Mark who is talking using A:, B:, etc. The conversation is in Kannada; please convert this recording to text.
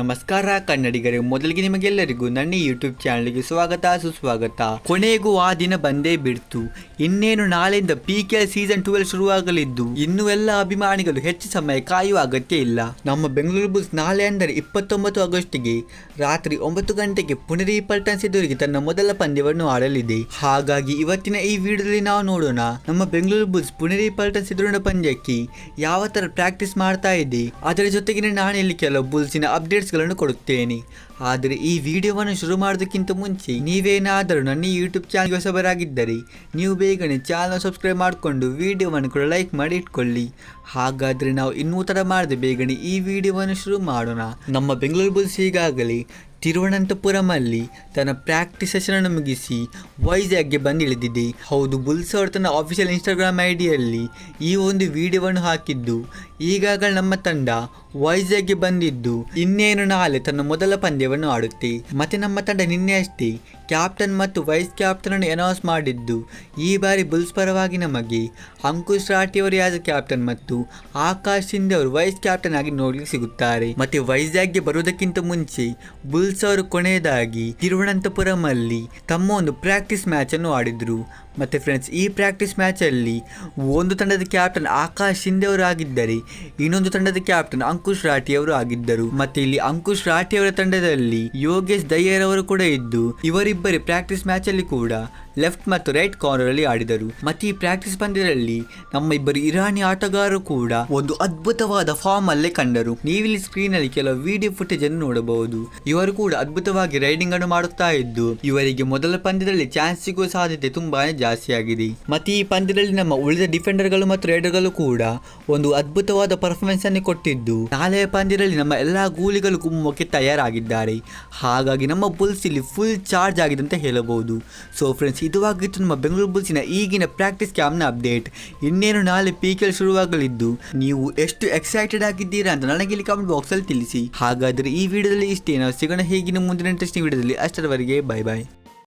A: ನಮಸ್ಕಾರ ಕನ್ನಡಿಗರೇ, ಮೊದಲಿಗೆ ನಿಮಗೆಲ್ಲರಿಗೂ ನನ್ನ ಯೂಟ್ಯೂಬ್ ಚಾನಲ್ಗೆ ಸ್ವಾಗತ, ಸುಸ್ವಾಗತ. ಕೊನೆಗೂ ಆ ದಿನ ಬಂದೇ ಬಿಡ್ತು. ಇನ್ನೇನು ನಾಳೆಯಿಂದ ಪಿ ಕೆ ಸೀಸನ್ ಟ್ವೆಲ್ ಶುರುವಾಗಲಿದ್ದು, ಇನ್ನು ಎಲ್ಲ ಅಭಿಮಾನಿಗಳು ಹೆಚ್ಚು ಸಮಯ ಕಾಯುವ ಅಗತ್ಯ ಇಲ್ಲ. ನಮ್ಮ ಬೆಂಗಳೂರು ಬುಲ್ಸ್ ನಾಳೆ ಅಂದರೆ ಇಪ್ಪತ್ತೊಂಬತ್ತು ಆಗಸ್ಟ್ಗೆ ರಾತ್ರಿ ಒಂಬತ್ತು ಗಂಟೆಗೆ ಪುನರಿ ಪಲ್ಟನ್ಸ್ ಎದುರಿಗೆ ತನ್ನ ಮೊದಲ ಪಂದ್ಯವನ್ನು ಆಡಲಿದೆ. ಹಾಗಾಗಿ ಇವತ್ತಿನ ಈ ವಿಡಿಯೋದಲ್ಲಿ ನಾವು ನೋಡೋಣ, ನಮ್ಮ ಬೆಂಗಳೂರು ಬುಲ್ಸ್ ಪುನರಿ ಪಲ್ಟನ್ಸ್ ಎದುರಿನ ಪಂದ್ಯಕ್ಕೆ ಯಾವ ತರ ಪ್ರಾಕ್ಟೀಸ್ ಮಾಡ್ತಾ ಇದೆ. ಅದರ ಜೊತೆಗಿನ ನಾನು ಇಲ್ಲಿ ಕೆಲವು ಬುಲ್ಸಿನ ಅಪ್ಡೇಟ್ಸ್ಗಳನ್ನು ಕೊಡುತ್ತೇನೆ. ಆದರೆ ಈ ವಿಡಿಯೋವನ್ನು ಶುರು ಮಾಡೋದಕ್ಕಿಂತ ಮುಂಚೆ ನೀವೇನಾದರೂ ನನ್ನ ಯೂಟ್ಯೂಬ್ ಚಾನಲ್ ಹೊಸಬರಾಗಿದ್ದರೆ ನೀವು ಬೇಗನೆ ಚಾನಲ್ ಸಬ್ಸ್ಕ್ರೈಬ್ ಮಾಡಿಕೊಂಡು ವಿಡಿಯೋವನ್ನು ಕೂಡ ಲೈಕ್ ಮಾಡಿ ಇಟ್ಕೊಳ್ಳಿ. ಹಾಗಾದರೆ ನಾವು ಇನ್ನೂ ಥರ ಮಾಡದೆ ಬೇಗನೆ ಈ ವಿಡಿಯೋವನ್ನು ಶುರು ಮಾಡೋಣ. ನಮ್ಮ ಬೆಂಗಳೂರು ಬುಲ್ಸ್ ಈಗಾಗಲೇ ತಿರುವನಂತಪುರಮಲ್ಲಿ ತನ್ನ ಪ್ರಾಕ್ಟೀಸ್ ಸೆಷನ್ ಅನ್ನು ಮುಗಿಸಿ ವೈಜಾಗ್ಗೆ ಬಂದಿಳಿದಿದೆ. ಹೌದು ಬುಲ್ಸ್ ಅವರು ತನ್ನ ಆಫಿಷಿಯಲ್ ಇನ್ಸ್ಟಾಗ್ರಾಮ್ ಐಡಿಯಲ್ಲಿ ಈ ಒಂದು ವಿಡಿಯೋವನ್ನು ಹಾಕಿದ್ದು. ಈಗಾಗಲೇ ನಮ್ಮ ತಂಡ ವೈಜಾಗ್ಗೆ ಬಂದಿದ್ದು. ಇನ್ನೇನು ನಾಳೆ ತನ್ನ ಮೊದಲ ಪಂದ್ಯವನ್ನು ಆಡುತ್ತೆ. ಮತ್ತೆ ನಮ್ಮ ತಂಡ ನಿನ್ನೆ ಅಷ್ಟೇ ಕ್ಯಾಪ್ಟನ್ ಮತ್ತು ವೈಸ್ ಕ್ಯಾಪ್ಟನ್ ಅನ್ನು ಅನೌನ್ಸ್ ಮಾಡಿದ್ದು. ಈ ಬಾರಿ ಬುಲ್ಸ್ ಪರವಾಗಿ ನಮಗೆ ಅಂಕುಶ್ ರಾಠಿ ಅವರು ಯಾಸ್ ಕ್ಯಾಪ್ಟನ್ ಮತ್ತು ಆಕಾಶ್ ಸಿಂಧೆ ಅವರು ವೈಸ್ ಕ್ಯಾಪ್ಟನ್ ಆಗಿ ನೋಡ್ಲಿಕ್ಕೆ ಸಿಗುತ್ತಾರೆ. ಮತ್ತೆ ವೈಜಾಗ್ಗೆ ಬರುವುದಕ್ಕಿಂತ ಮುಂಚೆ ಬುಲ್ಸ್ ಅವರು ಕೊನೆಯದಾಗಿ ತಿರುವನಂತಪುರಂ ತಮ್ಮ ಒಂದು ಪ್ರಾಕ್ಟೀಸ್ ಮ್ಯಾಚ್ ಅನ್ನು ಆಡಿದ್ರು. ಮತ್ತೆ ಫ್ರೆಂಡ್ಸ್ ಈ ಪ್ರಾಕ್ಟೀಸ್ ಮ್ಯಾಚ್ ಅಲ್ಲಿ ಒಂದು ತಂಡದ ಕ್ಯಾಪ್ಟನ್ ಆಕಾಶ್ ಶಿಂದೆ ಅವರು ಆಗಿದ್ದರೆ, ಇನ್ನೊಂದು ತಂಡದ ಕ್ಯಾಪ್ಟನ್ ಅಂಕುಶ್ ರಾಠಿ ಅವರು ಆಗಿದ್ದರು. ಮತ್ತೆ ಇಲ್ಲಿ ಅಂಕುಶ್ ರಾಠಿ ಅವರ ತಂಡದಲ್ಲಿ ಯೋಗೇಶ್ ದಯ್ಯರ್ ಅವರು ಕೂಡ ಇದ್ದು, ಇವರಿಬ್ಬರೇ ಪ್ರಾಕ್ಟೀಸ್ ಮ್ಯಾಚ್ ಅಲ್ಲಿ ಕೂಡ ಲೆಫ್ಟ್ ಮತ್ತು ರೈಟ್ ಕಾರ್ನರ್ ಅಲ್ಲಿ ಆಡಿದರು. ಮತ್ತೆ ಈ ಪ್ರಾಕ್ಟೀಸ್ ಪಂದ್ಯದಲ್ಲಿ ನಮ್ಮ ಇಬ್ಬರು ಇರಾನಿ ಆಟಗಾರರು ಕೂಡ ಒಂದು ಅದ್ಭುತವಾದ ಫಾರ್ಮ್ ಅಲ್ಲೇ ಕಂಡರು. ನೀವಿಲ್ಲಿ ಸ್ಕ್ರೀನ್ ಅಲ್ಲಿ ಕೆಲವು ವಿಡಿಯೋ ಫುಟೇಜ್ ಅನ್ನು ನೋಡಬಹುದು. ಇವರು ಕೂಡ ಅದ್ಭುತವಾಗಿ ರೈಡಿಂಗ್ ಅನ್ನು ಮಾಡುತ್ತಾ ಇದ್ದು, ಇವರಿಗೆ ಮೊದಲ ಪಂದ್ಯದಲ್ಲಿ ಚಾನ್ಸ್ ಸಿಗುವ ಸಾಧ್ಯತೆ ತುಂಬಾನೇ ಜಾಸ್ತಿ ಆಗಿದೆ. ಮತ್ತೆ ಈ ಪಂದ್ಯದಲ್ಲಿ ನಮ್ಮ ಉಳಿದ ಡಿಫೆಂಡರ್ಗಳು ಮತ್ತು ರೈಡರ್ಗಳು ಕೂಡ ಒಂದು ಅದ್ಭುತವಾದ ಪರ್ಫಾರ್ಮೆನ್ಸ್ ಅನ್ನು ಕೊಟ್ಟಿದ್ದು. ನಾಳೆಯ ಪಂದ್ಯದಲ್ಲಿ ನಮ್ಮ ಎಲ್ಲಾ ಗೂಲಿಗಳು ಕುಮ್ಮಕ್ಕೆ ತಯಾರಾಗಿದ್ದಾರೆ. ಹಾಗಾಗಿ ನಮ್ಮ ಬುಲ್ಸ್ ಇಲ್ಲಿ ಫುಲ್ ಚಾರ್ಜ್ ಆಗಿದೆ ಅಂತ ಹೇಳಬಹುದು. ಸೊ ಫ್ರೆಂಡ್ಸ್ ಇದುವಾಗಿತ್ತು ನಮ್ಮ ಬೆಂಗಳೂರು ಬುಲ್ಸಿನ ಈಗಿನ ಪ್ರಾಕ್ಟೀಸ್ ಕ್ಯಾಮ್ನ ಅಪ್ಡೇಟ್ ಇನ್ನೇನು ನಾಳೆ ಪಿ ಕೆ ಶುರುವಾಗಲಿದ್ದು. ನೀವು ಎಷ್ಟು ಎಕ್ಸೈಟೆಡ್ ಆಗಿದ್ದೀರಾ ಅಂತ ನನಗೆ ಇಲ್ಲಿ ಕಾಮೆಂಟ್ ಬಾಕ್ಸಲ್ಲಿ ತಿಳಿಸಿ. ಹಾಗಾದರೆ ಈ ವಿಡಿಯೋದಲ್ಲಿ ಇಷ್ಟೇ ನಾವು ಸಿಗೋಣ ಹೇಗಿನ ಮುಂದಿನ ಇಂಟ್ರೆಸ್ಟಿಂಗ್ ವಿಡಿಯೋದಲ್ಲಿ ಅಷ್ಟರವರೆಗೆ ಬಾಯ್ ಬಾಯ್